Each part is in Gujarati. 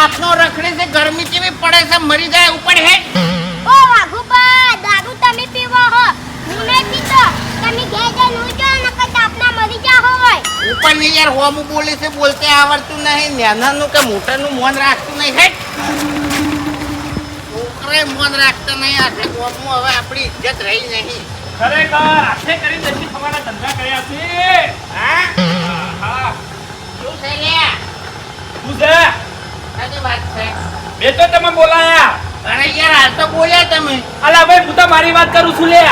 રાતનો રખડે છે ગરમી કેવી પડે છે મરી જાય ઉપર હે? ઓ વાઘુબા દારૂ તમે પીવો હો. હું નહીં પીતો. તમે ઘેર જઈને ઊંચો નકર તાપના મરી જા હોય. ઉપરની યાર હોમ બોલે છે બોલતે આવડતું નહીં નાનાનું કે મોટાનું મોન રાખતું નહીં હે? છોકરાએ મોન રાખતા નહીં આજે હોમું હવે આપણી ઇજ્જત રહી નહીં. ખરેખર આખે કરી દશી તમારા ધંધા કર્યા છે. હા? હા શું છે લ્યા શું છે? વાત છે. તો તમે બોલાયા. અરે યાર હાલ તો બોલ્યા તમે. અલા ભાઈ હું તો મારી વાત કરું છું લે.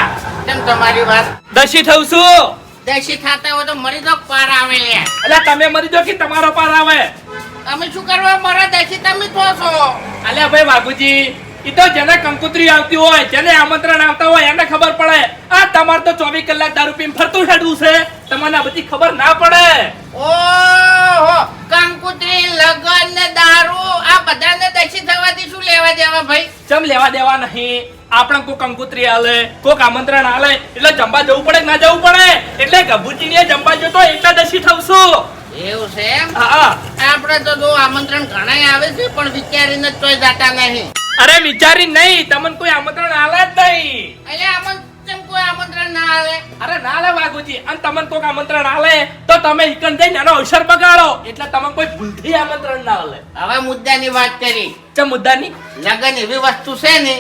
તેમ તમારી વાત? દશી થઉં છું. દશી થાતા હોય તો મરી દો પાર આવે લ્યા અલા તમે મરી દો કે તમારો પાર આવે? અમે શું કરવા મરા દેશી તમે તો છો. અલ્યા ભાઈ બાબુજી ઈ તો જેને કંકુત્રી આવતી હોય જેને આમંત્રણ આવતા હોય એને ખબર પડે. આ તમારે તો ચોવીસ કલાક દારૂ પીને ફરતું હેડવું છે. તમને બધી ખબર ના પડે. ઓહો કંકુત્રી લગન ને દારૂ આ બધાને દેશી થવાથી શું લેવા દેવા ભાઈ? ચમ લેવા દેવા નહીં? આપણે કોઈ કંકુતરી આલે કોક આમંત્રણ આલે એટલે જમવા જવું પડે ના જવું પડે? એટલે ગભુજી ને જમવા જતો એટલા દશી થઉં એવું છે હા આપણે તો જો આમંત્રણ ઘણાય આવે છે પણ વિચારીને તોય જાતા નહીં. અરે વિચારી નહીં તમને કોઈ આમંત્રણ આલે જ નહીં. અહીંયા આમંત્રણ કોઈ આમંત્રણ ના આવે? અરે ના લે વાઘુજી. અને તમને કોઈક આમંત્રણ આલે તો તમે ઈકન જઈને એનો અવસર બગાડો. એટલે તમે કોઈ ભૂલથી આમંત્રણ ના આલે. હવે મુદ્દાની વાત કરી. ચમ મુદ્દાની? લગન એવી વસ્તુ છે ને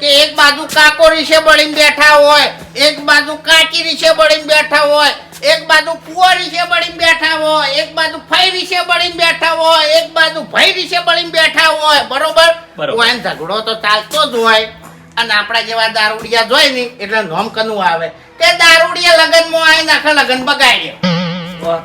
કે એક બાજુ કાકો રીશે બળીને બેઠા હોય એક બાજુ કાચી રીશે બળીને બેઠા હોય એક બાજુ કુંવર રીશે બળીને બેઠા હોય એક બાજુ ફઈ રીશે બળીને બેઠા હોય એક બાજુ ભાઈ રીશે બળીને બેઠા હોય. બરોબર? બરોબર. કોઈ ઝઘડો તો ચાલતો જ હોય. અને આપણા જેવા દારૂડિયા જોઈ ને એટલે નોમ કનું આવે. કે દારૂડિયા લગનમાં આવીને આખા લગન બગાડ્યા.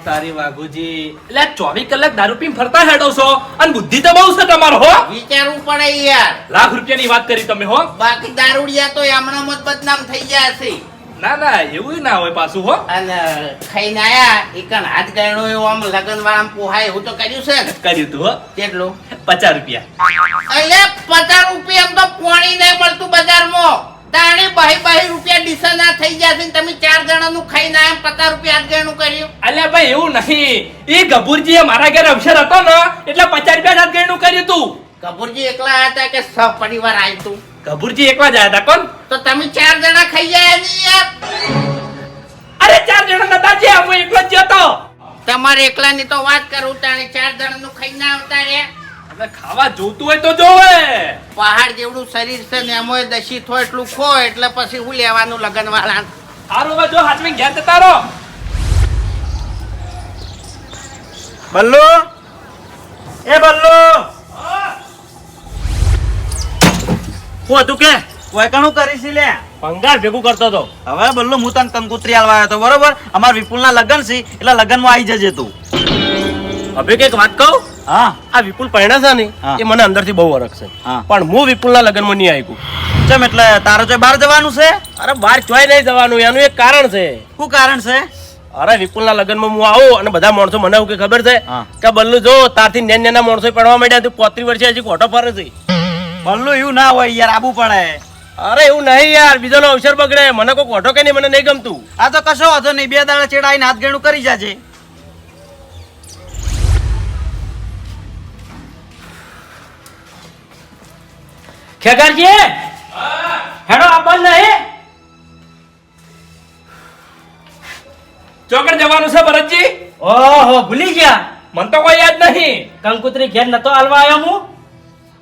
તારી વાઘુજી એટલે ચોવીસ કલાક દારૂ પીને ફરતા હેડો છો. અને બુદ્ધિ તો બહુ છે તમારો હો. વિચારવું પડે યાર. લાખ રૂપિયાની વાત કરી તમે હો. બાકી દારૂડિયા તો હમણાં મત બદનામ થઈ ગયા છે. ના ના એવું ના હોય પાછું હો. અને ખાઈને આયા એકન હાથ ગાયણો એવો આમ લગન વાળા પોહાય એવું તો કર્યું છે ને? કર્યું તું હો. કેટલું? પચાસ રૂપિયા. એટલે પચાસ રૂપિયા એમ તો પોણી નહીં મળતું બજારમાં. તાણે બહી બહી રૂપિયા ડીસા ના થઈ ગયા છે ને તમે ચાર જણાનું ખાઈને આયા પચાસ રૂપિયા હાથ ગાયણું કર્યું? અલ્યા ભાઈ એવું નહીં. એ ગભુરજી એ મારા ઘરે અવસર હતો ને એટલે પચાસ રૂપિયા હાથ ગણનું કર્યું તું. કપૂરજી એકલા હતા કે સહ પરિવાર આવ્યું તું ગભુરજી એકલા જ આવ્યા હતા કોણ? તો તમે ચાર જણા ખાઈ જાય નહીં યાર. અરે ચાર જણા નતા જે હું એકલો જ જતો તમારે એકલાની તો વાત કરું તાણે ચાર જણાનું ખાઈને આવતા રે હવે ખાવા જોતું હોય તો જોવે. પહાડ જેવડું શરીર છે ને એમાં દશી થો એટલું ખો એટલે પછી હું લેવાનું લગન વાળા સારું હવે જો હાથમાં ઘેર જતા રહો. બલ્લુ? એ બલ્લો! હું હતું કે? વૈકણું કરીશ લે? ભંગાર ભેગું કરતો હતો હવે બલ્લુ હું તને કંકુત્રી આલવા આવ્યો હતો બરોબર? અમાર વિપુલના લગ્ન છે એટલે લગ્નમાં આવી જજે તું. હવે કંઈક વાત કહું? હા. આ વિપુલ પરણા છે ને એ મને અંદરથી બહુ વરખ છે. પણ હું વિપુલના લગ્નમાં નહીં આવ્યું ચમ એટલે તારો ચોય બહાર જવાનું છે? અરે બહાર ચોય નહીં જવાનું એનું એક કારણ છે. શું કારણ છે? અરે વિપુલના લગ્નમાં હું આવું અને બધા માણસો મને એવું કે ખબર છે કે બલ્લુ જો તારથી નેન નેના માણસો પડવા માંડ્યા તું પોત્રી વર્ષે હજી ખોટો ફરે છે. બલ્લુ એવું ના હોય યાર આબુ પડે. અરે એવું નહીં યાર બીજાનો અવસર બગડે. મને કોઈ ખોટો કે નહીં મને નહીં ગમતું. આ તો કશો વાંધો નહીં બે દાડા ચેડાઈને હાથ ગણું કરી જાજે. ખેગારજી? હેડો આપણ નહીં. ચોકડ જવાનું છે ભરતજી? ઓહો ભૂલી ગયા. મને તો કોઈ યાદ નહીં. કંકુત્રી ઘેર નતો આલવા આવ્યો હું?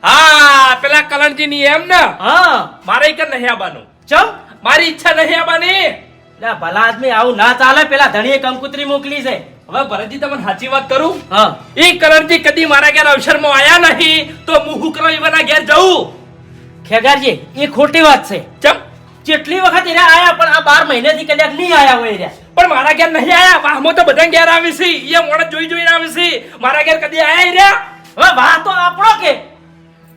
હા પેલા કલણજી ની એમ ને? હા. મારે કે નહીં આવવાનું ચમ? મારી ઈચ્છા નહીં આવવાની લે ભલા આદમી આવું ના ચાલે પેલા ધણીએ કંકુતરી મોકલી છે. હવે ભરતજી તમને સાચી વાત કરું? હા. એ કલણજી કદી મારા ઘેર અવસરમાં આયા નહીં તો હું હું કરવા ઈવાના ઘેર જઉં. ખેગારજી એ ખોટી વાત છે. ચમ? કેટલી વખત એરા આયા પણ આ બાર મહિનેથી કદાચ નહીં આયા હોય એરા પણ મારા ઘેર નહીં આયા. વાહમાં તો બધા ઘેર આવી છે. એ મોણસ જોઈ જોઈને આવી છે. મારા ઘેર કદી આયા રહ્યા? હવે વાહ તો આપણો કે.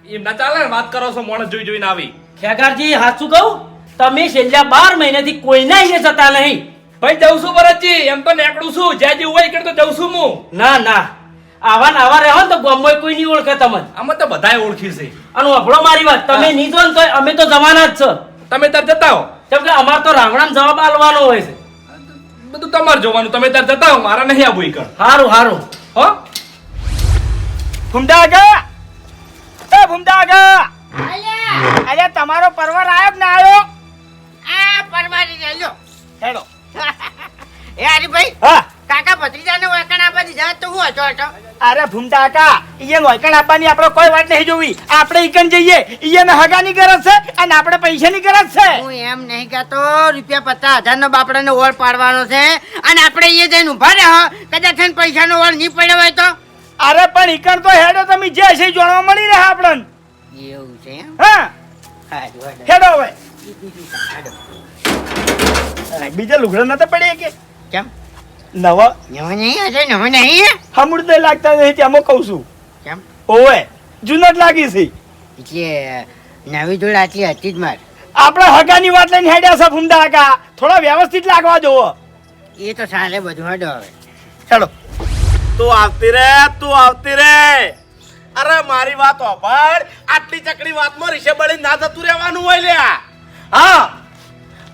એમ ના ચાલે ને વાત કરો છો મોણસ જોઈ જોઈને આવી. ખેગારજી સાચું કહું? તમે છેલ્લા બાર મહિનાથી કોઈના અહીંયા જતા નહીં. ભાઈ જઉં છું ભરતજી. એમ તો નીકળું છું. જ્યાં જેવું હોય તો જઉં છું હું. ના ના. આવા ને આવા રહો તો ગામમાં કોઈ નહીં ઓળખે તમને. આમાં તો બધાય ઓળખી છે. અને વફળો મારી વાત. તમે નહીં જો ને તોય અમે તો જવાના જ છો. તમે તાર જતા હો. કેમ કે અમાર તો રામણામ જવાબ આલવાનો હોય છે. બધું તમારે જોવાનું. તમે તાર જતા હો. મારા નહીં આવું કર હારું હારું. હો? ફૂમતા ભૂમતા આગા અરે તમારો પરવાર આવ્યો કે ના આવ્યો? આ પરવારી રહેલો હેડો. એ હરીભાઈ હા. કાકા ભત્રીજાને વળકણ આપવા દીધા તો હું હતો હતો અરે ભૂમતા કાકા ઈએ નોયકણ આપવાની આપણે કોઈ વાત નહીં જોવી. આપણે ઈકન જઈએ ઈને હગાની ગરજ છે અને આપણે પૈસાની ગરજ છે. હું એમ નહીં કહેતો રૂપિયા પચાસ હજાર નો બાપડાનો ઓળ પાડવાનો છે અને આપણે એ જઈને ઊભા રહો. કદાચ પૈસાનો ઓળ નહીં પડ્યો હોય તો? અરે પણ ઈકણ તો હેડો તમે જે છે જાણવા મળી રહે આપણને. એવું છે એમ? હા. હેડો હવે. બીજા લુગડા નતા પડ્યા કે? કેમ? નવા? નવો નહીં હશે નવો નહીં હમુડ તો લાગતા નહીં ત્યાં કહું છું. કેમ? ઓવે જૂના જ લાગી છે. એટલે નવી ધૂળ આટલી હતી જ માર. આપણે હગાની વાત લઈને હેડ્યા છે ભૂમતા કાકા થોડા વ્યવસ્થિત લાગવા જોવો એ તો સાલે બધું હડો હવે. હેડો તું આવતી રે, તું આવતી રે. અરે, મારી વાત હોભળ. આટલી ચકડી વાતમાં રીશે બળી ના જતું રહેવાનું હોય લ્યા. હા.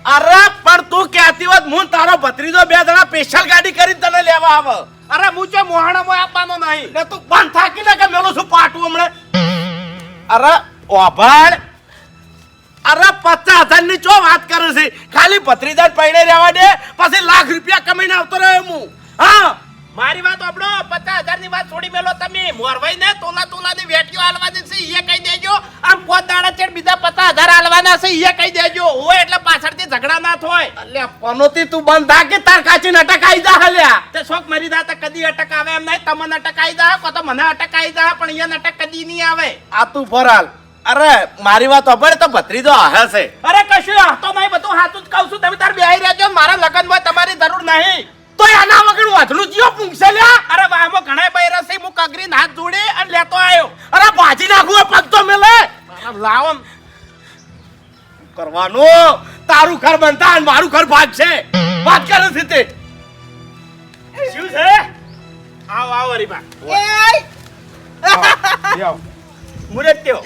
અરે, પણ તું કહેતી હોત હું તારો ભત્રીજો બે જણા સ્પેશિયલ ગાડી કરી તને લેવા આવે. અરે હું જો મોહાણામાં આપવાનો નહીં. ને તું પણ થાકી ને કે મેલો છું પાટું હમણે. અરે ઓભળ અરે, પચાસ હજારની ચો વાત કરે છે? ખાલી ભત્રીજા પૈણે રહેવા દે, પછી લાખ રૂપિયા કમાઈને આવતો રહ્યો હું. હા. મારી વાત આપણો પચાસ હજારની વાત છોડી મેલો તમે. મોરવાઈ ને તોલા તોલા ની વેટીઓ હાલવા છે એ કહી દેજો. આમ પોત દાડા છે બીજા પચાસ હજાર હાલવાના છે એ કહી દેજો. હોય એટલે પાછળથી ઝઘડા ના થાય. અલ્યા પનોતી તું બંધ થા કે તાર કાચી અટક આવી જા હલ્યા? તે શોખ મરી તો કદી અટક આવે એમ નહીં. તમને અટક આવી જા કો તો મને અટક આવી જા પણ અહીંયા અટક કદી નહીં આવે. આ તું ફરાલ અરે મારી વાત સાંભળ તો ભત્રીજો આહે છે. અરે કશું આહતો નહીં બધું હાથું જ કહું છું. તમે તાર બેહી રહેજો મારા લગનમાં તમારી જરૂર નહીં. તો એના વગર વાધલું જીઓ પૂંછે લ્યા અરે વાહમાં ઘણા બૈરા છે હું કગરીને હાથ જોડે અને લેતો આવ્યો અરે ભાજી નાખું પગ તો મેલે. લાવમ કરવાનું? તારું ઘર બનતા અને મારું ઘર ભાગ છે વાત કરે છે તે શું છે? આવો આવો એ મુરત્યો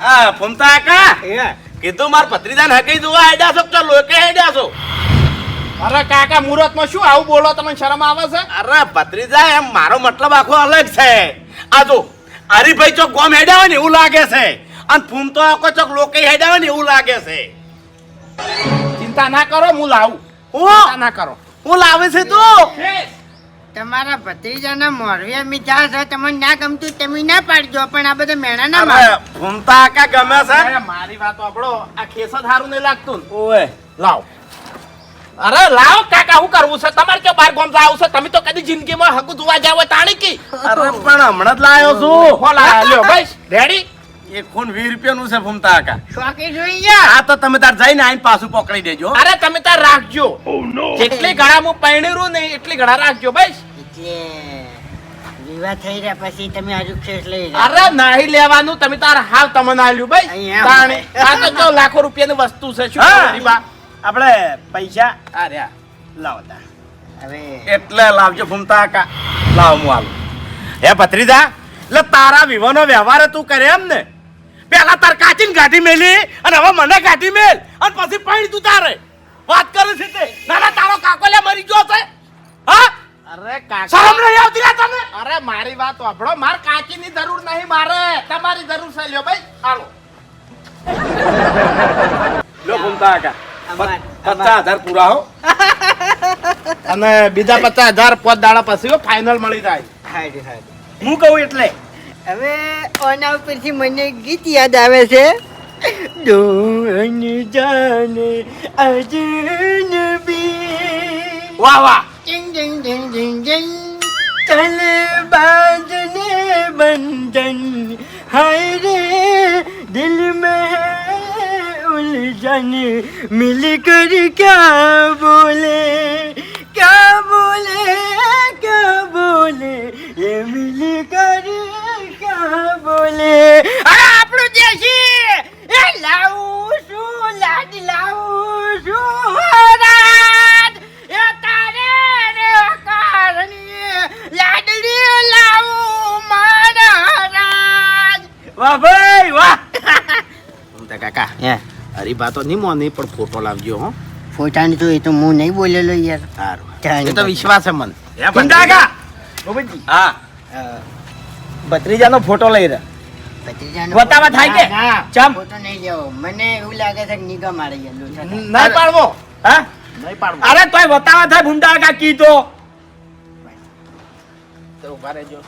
હા ફમતા કા કીધું માર પત્રીદાન હકી જોવા હેડ્યા છો કે લોકે છો? અરે કાકા મુહૂર્તમાં શું આવું બોલો? તમને શરમ આવે છે? અરે ભત્રીજા એમ મારો મતલબ આખો અલગ છે. આ જો હરીભાઈ ચોક ગોમ હેડ્યા હોય ને એવું લાગે છે. અને ફૂમ તો આખો ચોક લોકો હેડ્યા હોય ને એવું લાગે છે. ચિંતા ના કરો હું લાવું. હું? ચિંતા ના કરો. હું લાવે છે તું? તમારા ભત્રીજાના મોરવે જ્યાં છે તમને ના ગમતું તમે ના પાડજો પણ આ બધા મેણા ના મારે મારો ફૂમતા કા ગમે છે. મારી વાત આપણો આ ખેસ જ સારું નહીં લાગતું ઓએ લાવ. અરે લાવ કાકા હું કરવું છે? તમારે કેવું બાર ગામ જાવ છે? તમે તો કદી જિંદગીમાં હકુ જોવા જાવ તાણી કી અરે પણ હમણાં જ લાયો છું. હો લ્યો. બસ રેડી એ ખૂન વીસ રૂપિયાનું છે ફૂમતા કાકા. શોકી જોઈ ગયા આ તો તમે તાર જઈને આઈને પાછું પકડી દેજો. અરે તમે તાર રાખજો. જેટલી ગળા હું પૈણીરું નહીં એટલી ગળા રાખજો ભાઈ. એટલે વિવાહ થઈ રહ્યા પછી તમે હજુ ખેસ લઈ અરે નાહી લેવાનું તમે તાર હાવ તમને આલ્યું ભાઈ. તાણે. આ તો લાખો રૂપિયાની વસ્તુ છે શું બા આપણે પૈસા આ રહ્યા. લાવતા હવે એટલે લાવજો ફૂમતા કા લાવ હું આલું. હે ભત્રીજા એટલે તારા વિવાનો વ્યવહાર તું કરે એમ ને. પેલા તાર કાચીન ગાઢી મેલી અને હવે મને ગાઢી મેલ. અને પછી પાણી તું તારે. વાત કરે છે તે. નાના તારો કાકો લે મરી ગયો છે. હા? અરે કાકા. શરમ નહીં આવતી લે તને? અરે મારી વાત સાંભળો માર કાચીની જરૂર નહીં મારે. તમારી જરૂર છે. લ્યો ભાઈ હાલો. લો ફૂમતા કા અમાર- પચાસ હજાર પૂરા હો. અને બીજા પચાસ હજાર પાંચ દાડા પછી ફાઇનલ મળી જાય. હું કહું એટલે. હવે ઓના ઉપરથી મને ગીત યાદ આવે છે. દોન જાને અજનબી વાહ વાહ. જિંગ જિંગ જિંગ જિંગ જિંગ ચલ બાંધને બંધન હાય રે દિલ में है उलझन मिलकर क्या बोले क्या बोले क्या बोले ये मिलकर क्या બોલે અરે આપણું દેશી એ લાવું છું લાડ લાવું છું રાત એ તારે રે કારણે લાડલી લાવું મારા રાજ વાહ ભાઈ વાહ ફૂમતા કાકા હરીબા તો નહીં મોની પણ ફોટો લાવજો હો. ફોટાની તો એ તો હું નહીં બોલેલો યાર. સારું એ તો વિશ્વાસ છે મન. એ ભંડાગા ગોવિંદજી. હા. ભત્રીજાનો ફોટો લઈ રહ્યા ભત્રીજાનો થાય કે? ના, ના, ચમ? ફોટો નહીં લેવો. મને એવું લાગે છે કે નિગા મારી ગયેલું નહીં પાડવો. હા? નહીં પાડવો. અરે તોય થાય ભૂંડા કાકી તો તો ઊભા રહેજો.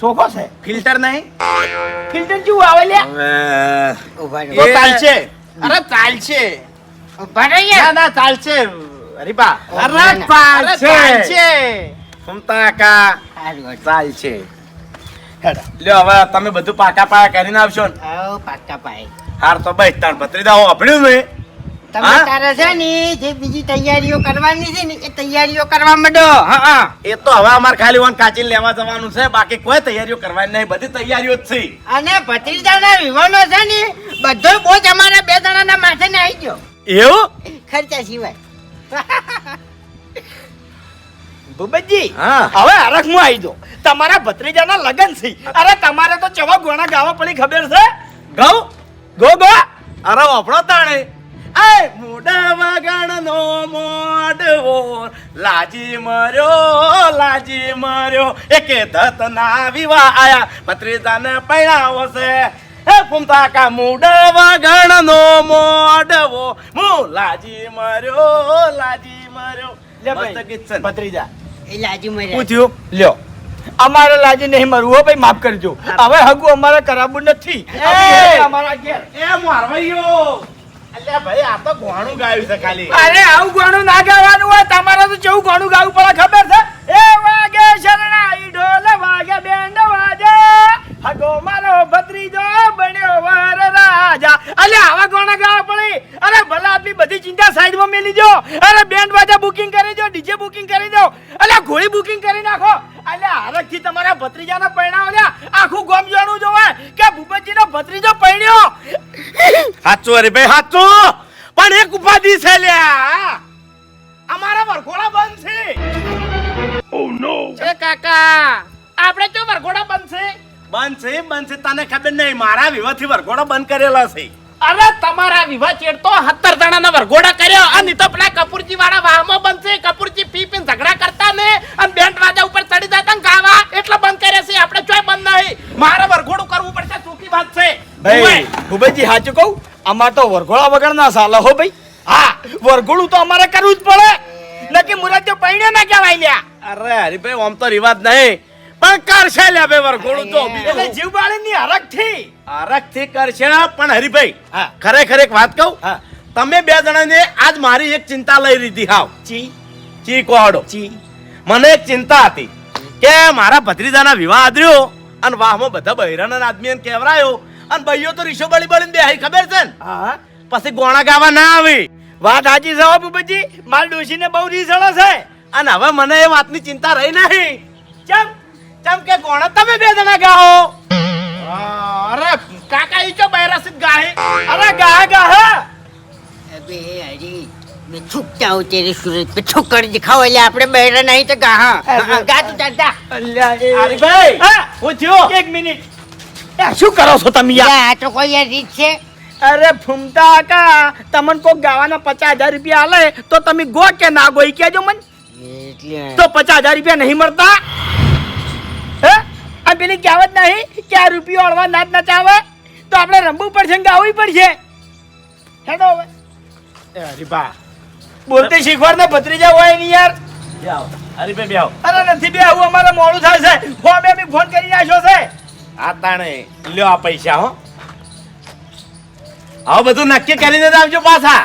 સોખો છે. ફિલ્ટર નહીં. ફિલ્ટર જેવું આવે ઊભા ચાલશે અરે ચાલશે ઊભા રહો ના ના ચાલશે હરીબા. અરે ચાલશે સુમતા કા ચાલશે લ્યો હવે તમે બધું પાકા પાકા કરીને આવશો ને. પાકા પાય. હાર તો બસ તાણ પત્રી દાવો અભડ્યું ને તમે? તારે છે ને જે બીજી તૈયારીઓ કરવાની છે ને એ તૈયારીઓ કરવા માંડો. હા હા. એ તો હવે અમારે ખાલી વન કાચીને લેવા જવાનું છે. બાકી કોઈ તૈયારીઓ કરવાની નહીં. બધી તૈયારીઓ જ છે. અને ભત્રીજાના વિવાહનો છે ને બધો બોજ અમારા બે જણાના માથે ને આવી ગયો. એવું? ખર્ચા સિવાય. ભૂપતજી હા. હવે આરખ હું આવી દો તમારા ભત્રીજાના લગન છે. અરે તમારે તો ચવા ગોણા ગાવા પડી ખબર છે? ગૌ? ગો ગો. અરે વાપરો તાણે. એ મોઢા વગણનો મોડવો લાજી મર્યો લાજી મર્યો. એકે ધત ના વિવાહ આયા. ભત્રીજાને પૈણાવો છે. હે ફૂમતા કા મોઢા વગણનો મોડવો હું લાજી મર્યો લાજી મર્યો. લે મસ્ત ભાઈ ગીત છે ને. ભત્રીજા. એ લાજી મર્યો. પૂછ્યું? લ્યો. અમારે લાજી નહીં મરવું હો ભાઈ માફ કરજો. હવે હગું અમારે કરાબું નથી. એ! અમારા ઘેર. એ મારવાઈયો અલ્યા ભાઈ, આ તો ખાલી. અરે, આવું ગાણું ના ગાવાનું હોય, તમારે તો જેવું ગણું ગાવું પડે ખબર છે? એ વાગે શરણાઈ, ઢોલ વાગે બેન્ડ વાજે હગો મારો ભત્રીજો, બન્યો વર રાજા. અલે આવા ગણા ગાવા પડે. અરે, ભલા આદમી બધી ચિંતા સાઈડમાં મેલી દો. અરે બેન્ડ વાજા બુકિંગ કરી દો ડીજે બુકિંગ કરી દો. અલે ઘોડી બુકિંગ કરી નાખો. અલે હરખથી તમારા ભત્રીજાના પરણાવ લ્યા આખું ગોમ જાણું જોવે કે ભૂપતજીનો ભત્રીજો પરણ્યો. સાચું અરે ભાઈ સાચું પણ એક ઉપાધિ છે લ્યા અમારા વરઘોડા બંધ છે. એ કાકા આપણે તો વરઘોડા છે? બંધ છે બંધ છે. તને ખબર નહીં મારા વિવાહથી વરઘોડા બંધ કરેલા છે. અરે તમારા વિવાહ ચેડતો સત્તર જણાના વરઘોડા કર્યો અને તો પેલા કપૂરજી વાળા વાહમાં બનશે કપૂરજી પી પીને ઝઘડા કરતા ને અને બેન્ડ વાજા ઉપર ચડી જતા ને ગાવા. એટલે બંધ કરે છે. આપણે ચોય બંધ નહીં. મારે વરઘોડું કરવું પડશે. ચોખ્ખી વાત છે. ભાઈ ભૂપતજી સાચું કહું? અમાર તો વરઘોડા વગર ના સાલે હો ભાઈ. હા વરઘોડું તો અમારે કરવું જ પડે. નકી મુરત પૈણ્યો ના કહેવાય લ્યા. અરે હરીભાઈ આમ તો રિવાજ નહીં. પણ કરશે લ્યા બે વરઘોડું તો એટલે જીવ બાળીની હરખથી આરખથી કરશે પણ હરીભાઈ હા. ખરેખર એક વાત કહું? હા. તમે બે જણાને આજ મારી એક ચિંતા લઈ લીધી હાવ. ચી? ચી કોડો ચી? મને એક ચિંતા હતી કે મારા ભત્રીજાના વિવાહ આદર્યો અને વાહમાં બધા બૈરાના આદમી કેવરાયો અને ભાઈઓ તો રીશો બળી બળીને હાઈ ખબર છે ને? હા. પછી ગોણા ગાવા ના આવી. વાત સાચી જવાબ ભૂપતજી? માર ડોશીને બહુ રીસળો છે. અને હવે મને એ વાતની ચિંતા રહી નહીં. ચમ? ચમ કે ગોણા તમે બે જણા ગાઓ અરે કાકા ઈ ચો બૈરાસિત ગાહે અરે ગાહ ગાહ અબે હરી मैं छुपता हूँ तेरे सूरज पे ठोकर दिखाओ એટલે આપણે બહેરા નહીં તો ગા હા હા, ગા તું ચાલતા અલ્યા એ હરીભાઈ હા હું થયો એક મિનિટ એ શું કરો છો તમે યાર યા, આ તો કોઈ યાર રીત છે અરે ફૂમતા કા તમને કોક ગાવાના પચાસ હજાર રૂપિયા આલે તો તમે ગો કે ના ગો ઈ કહેજો મને એટલે તો પચાસ હજાર રૂપિયા નહીં મળતા હે આ પેલી કહેવત નહીં કે આ રૂપિયો અળવા નાચ નચાવે તો આપણે રમવું પડશે ગાવું પડશે? હેડો હવે. અરે બા બોલતે શીખવાડ ને ભત્રીજા હોય નહીં યાર. અરે બે બેહો. અરે નથી બે આવું અમારે મોડું થાય છે. ફોન બે બી ફોન કરી નાખ્યો છે. આ તાણે લ્યો આ પૈસા હો. આવું બધું નક્કી કરીને આવજો પાછા.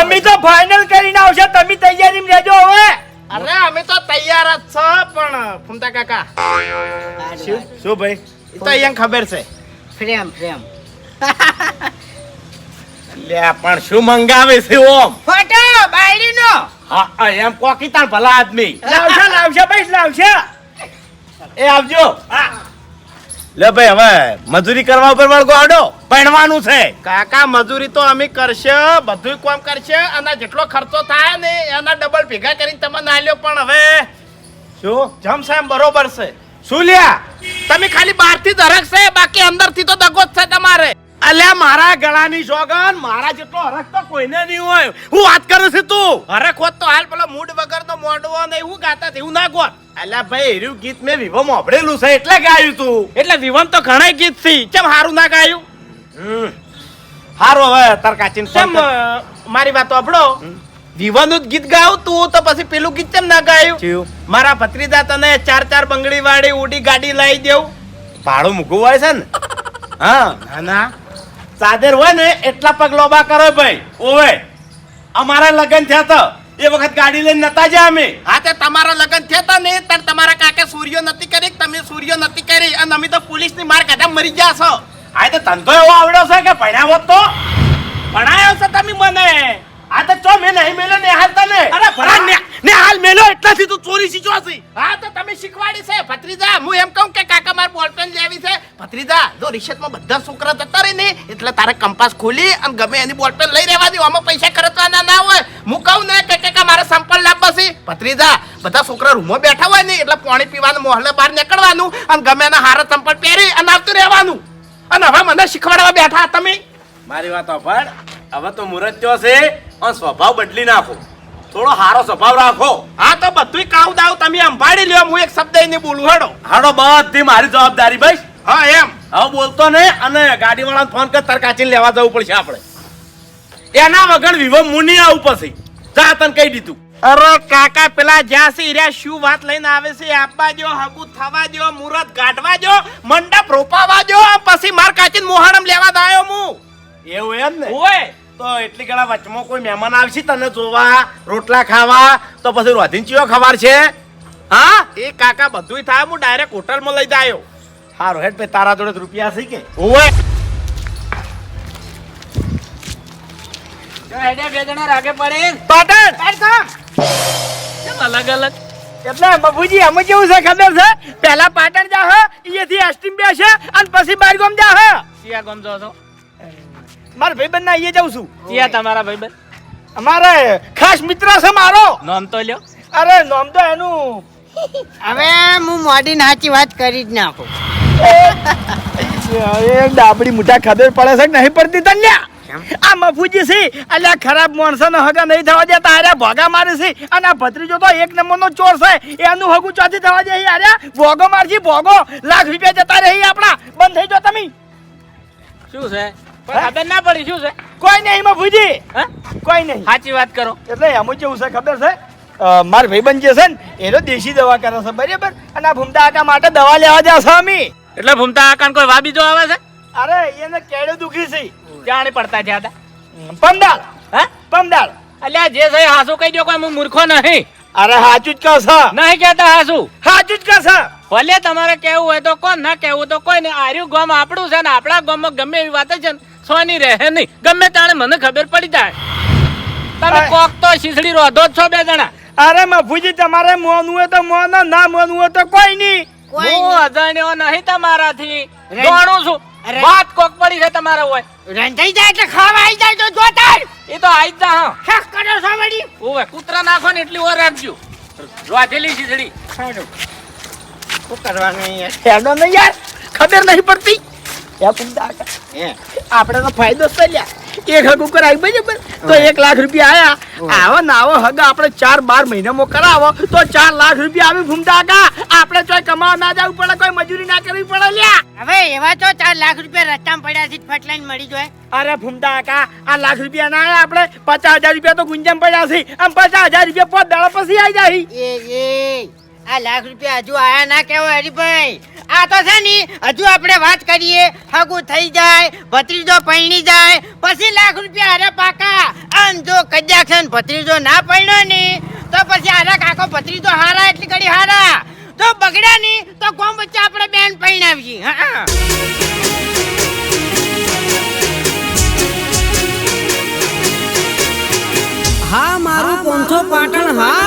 અમે તો ફાઇનલ કરીને આવશે. તમે તૈયારીમાં રહેજો હવે. અરે અમે તો તૈયાર જ છો પણ ફૂમતા કાકા. શું? ભાઈ? એ તો અહીંયા ખબર છે. ફ્રેમ ફ્રેમ લે પણ શું મંગાવે છે ઓમ? ફોટો બાયડીનો. હા હા, એમ કોકી તાર ભલા આદમી. લાવશે લાવશે ભાઈ લાવશે એ આવજો. લે ભાઈ હવે મજૂરી કરવા ઉપર વળગો આડો. ભણવાનું છે. કાકા મજૂરી તો અમે કરશે બધું કામ કરશે અને જેટલો ખર્ચો થાય ને એના ડબલ ભેગા કરીને તમે ના લ્યો પણ હવે. શું? જમ સાહેબ બરોબર છે. શું લ્યા? તમે ખાલી બહારથી થી છે બાકી અંદરથી તો દગો જ છે તમારે. અલ્યા મારા ગળાની સોગન મારા જેટલો હરખ તો કોઈને નહીં હોય. હું વાત કરું છું તું. હરખ હોત તો હાલ પેલો મૂડ વગર તો મોડવો ને હું ગાતા એવું ના ગોત. અલ્યા ભાઈ એર્યું ગીત મેં વિવો મોભળેલું છે એટલે ગાયું તું. એટલે વિવન તો ઘણા ગીત છે. કેમ હારું ના ગાયું. હારું હવે તાર કાચીન. અ, મારી વાત સાંભળો. વિવાનનું જ ગીત ગાવ તું તો પછી પેલું ગીત કેમ ના ગાયું? મારા ભત્રીજા તને ચાર ચાર બંગડી વાળી ઉડી ગાડી લાવી દેવું. ભાડું મૂકવું હોય છે ને? હા. ના ના. ચાદર હોય ને એટલા પગ લોબા કરો ભાઈ. ઓવે. અમારા લગ્ન થયા તો એ વખત ગાડી લઈને નતા જ્યાં અમે. હા તે તમારા લગ્ન થયા તા ને ત્યારે તમારા કાકે સૂર્યો નથી કરી તમે સૂર્યો નથી કરી અને અમે તો પોલીસની માર કાઢા મરી ગયા છો. આ તો ધંધો એવો આવડ્યો છે કે ભણ્યા હોત તો? ભણાયો છે તમે મને. આ તો ચો મે નહીં મેલો ને હાલ તને. અરે ભણા ને ને હાલ મેલો એટલાથી તું ચોરી શીખ્યો છે. હા તો તમે શીખવાડી છે. ભત્રીજા હું એમ કહું કે કાકા માર બોલપેન લેવી છે. ભત્રીજા જો રિશતમાં બધા છોકરા જતા રહે ને એટલે તારે કંપાસ ખોલી અને ગમે એની બોલપેન લઈ રહેવા દે. આમાં પૈસા ખર્ચવાના ના હોય. હું કહું ને કે કાકા મારે સંપલ લાવવા છે. ભત્રીજા બધા છોકરા રૂમમાં બેઠા હોય ને એટલે પાણી પીવાનું મોહલે બહાર નીકળવાનું અને ગમે એના હારા સંપલ પહેરી અને આવતું રહેવાનું. અને હવે મને શીખવાડવા બેઠા તમે. મારી વાત પણ હવે તો મુરત થયો છે. અને સ્વભાવ બદલી નાખો. થોડો સારો સ્વભાવ રાખો. હા તો બધુંય કાવ દાવ તમે સંભાળી લ્યો હું એક શબ્દ નહીં બોલું હેડો. હાડો બધી મારી જવાબદારી ભાઈ. હા એમ. હવે બોલતો ને અને ગાડી વાળાને ફોન કર તાર કાચીને લેવા જવું પડશે આપણે. એના વગર વિવો મુનિ આવું પછી. જા તને કહી દીધું. અરે કાકા પેલા જ્યાં છે ઈર્યા શું વાત લઈને આવે છે? આપવા જો હગુ થવા જો મુરત ગાઢવા જો મંડપ રોપાવા જો પછી માર કાચીને મોહરમ લેવા દાયો હું. એવું એમ ને? ઓય તો એટલી ઘણા વચમાં કોઈ મહેમાન આવશે તને જોવા રોટલા ખાવા તો પછી રોધીન ચિયો ખબર છે? હા? એ કાકા બધુંય થાય હું ડાયરેક્ટ હોટલમાં લઈ જાયો સારું હેડ ભાઈ તારા જોડે રૂપિયા છે કે? પડે. પાટણ! અલગ અલગ? એટલે મફુજી અમે કેવું છે ખબર છે? પહેલા પાટણ જા હ અહીંયાથી એસટીમ બેસે અને પછી બારગામ જા હ ચિયા ગમ જો છો? મારા ભાઈબંધ ના અહીંયા જાઉં છું. ત્યાં તમારા ભાઈબંધ? અમારે ખાસ મિત્ર છે મારો. નામ તો લ્યો. અરે નામ તો એનું. હવે હું મોડી નાચી વાત કરી જ નાખું. એ ડાબડી મુઠા ખબર પડે છે કે નહીં પડતી તન્યા આ મફુજી છે. અલ્યા ખરાબ માણસો નો હગા નહીં થવા દેતા અરે ભોગા મારે છે. અને આ ભત્રીજો તો એક નંબરનો ચોર છે. એનું હગું ચોથી થવા દે અરે ભોગો મારજી ભોગો. લાખ રૂપિયા જતા રહી આપણા. બંધ થઈ જો તમે. શું છે? ખબર ના પડી શું છે? કોઈ નહીં એમાં ભૂજી. કોઈ નહીં. સાચી વાત કરો. એટલે એમ કેવું છે ખબર છે? માર ભાઈબંધ જે છે ને એનો દેશી દવા કરે છે બરાબર? અને આ ભૂમતા આકા માટે દવા લેવા જાય છે અમી. એટલે ભૂમતા આકા કોઈ વા બીજો આવે છે? અરે એને કેડો દુખી છે. જાણે પડતા થયા હતા હે? પમદાર અલ્યા જે છે હાસુ કહી દો કોઈ હું મૂર્ખો નહીં. અરે હાચું જ કહો છો. નહીં કહેતા હાસુ. હાચું જ કહો છો. ભલે તમારે કેવું હોય તો કોણ ના કેવું તો કોઈ નહીં આર્યું ગમ આપણું છે ને આપણા ગામમાં ગમે એવી વાત છે ને. સોની રહે નહીં. ગમે તાણે મને ખબર પડી જાય. તમે કોક તો શીસડી રોધો છો બે જણા. અરે મફુજી તમારે મોનું હોય તો મોનો ના મોનું હોય તો કોઈ નહીં. હું અજાણ્યો નહીં તમારાથી. જાણું છું. વાત કોક પડી છે તમારે હોય. રંધાઈ જાય એટલે ખાવા આવી જાય તો જોતા એ તો આવી જા હા. શેક કરો છો વળી. ઓવે કૂતરા નાખો ને એટલી ઓર રાખજો. રોધેલી શીસડી શું કરવાનું યાર હેડો નહીં યાર. ખબર નહીં પડતી. આકા હે. આપણે તો ફાયદો જ થયા એક હગ ઉપર આવી બરાબર તો એક લાખ રૂપિયા આયા. આવો ને આવો હગ આપણે ચાર બાર મહિનામાં કરાવો. તો ચાર લાખ રૂપિયા આવી ભૂમતા આકા આપણે ચોય કમાવા ના જવું પડે કોઈ મજૂરી ના કરવી પડે લ્યા. હવે એવા તો ચાર લાખ રૂપિયા રસ્તામાં પડ્યા છે ફટલાઈન મળી જાય. અરે ભૂમતા કા આ લાખ રૂપિયા ના આયા આપણે. પચાસ હજાર રૂપિયા તો ગુંજામ પડ્યા છે. આમ પચાસ હજાર રૂપિયા પોત દાડા પછી આવી જાય એ એ. આ લાખ રૂપિયા હજુ આયા ના કેવો હરિભાઈ. આ તો છે ને, હજુ આપણે વાત કરીએ ફગુ થઈ જાય, ભત્રીજો પરણી જાય, પછી લાખ રૂપિયા અરે પાકા. અને જો કદાચ છે ભત્રીજો ના પરણ્યો ને, તો પછી અરે કાકો ભત્રીજો હારા, એટલી ઘડી હારા. તો બગડ્યા ની, તો કોમ વચ્ચે આપણે બેન પરણાવીએ હા. હા, મારું પોંથો પાટણ, હા.